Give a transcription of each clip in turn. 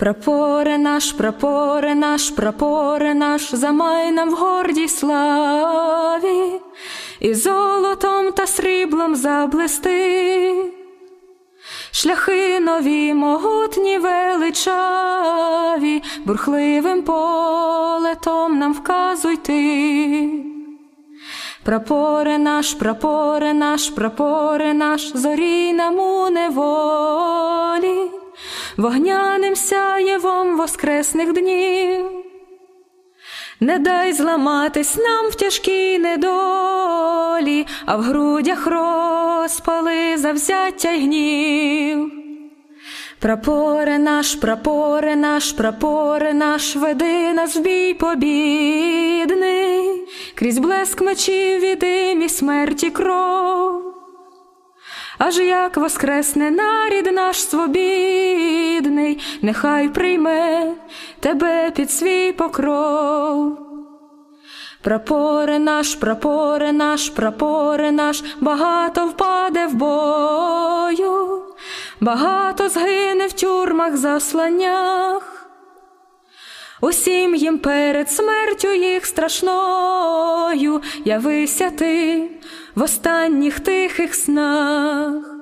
Прапоре наш, прапоре наш, прапоре наш, замай нам в гордій славі, і золотом та сріблом заблисти. Шляхи нові, могутні, величаві, бурхливим полетом нам вказуй ти. Прапоре наш, прапоре наш, прапоре наш, зорій нам у неволі, вогняним сяєвом воскресних днів. Не дай зламатись нам в тяжкій недолі, а в грудях розпали завзяття й гнів. Прапоре наш, прапоре наш, прапоре наш, веди нас в бій побідний, крізь блеск мечів і дим і смерті кров. Аж як воскресне нарід наш свобідний, нехай прийме тебе під свій покров. Прапоре наш, прапоре наш, прапоре наш, багато впаде в бою, багато згине в тюрмах засланнях. Усім їм перед смертю їх страшною явися ти в останніх тихих снах.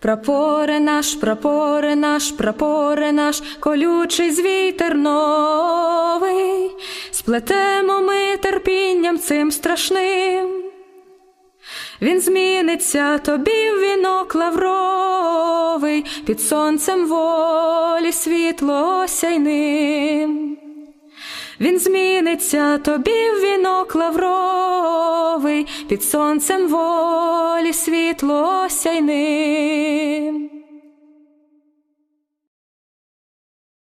Прапоре наш, прапоре наш, прапоре наш, колючий звій терновий, сплетемо ми терпінням цим страшним. Він зміниться тобі в вінок під сонцем волі світло сяйним. Він зміниться тобі в вінок лавровий, під сонцем волі світло осяйним.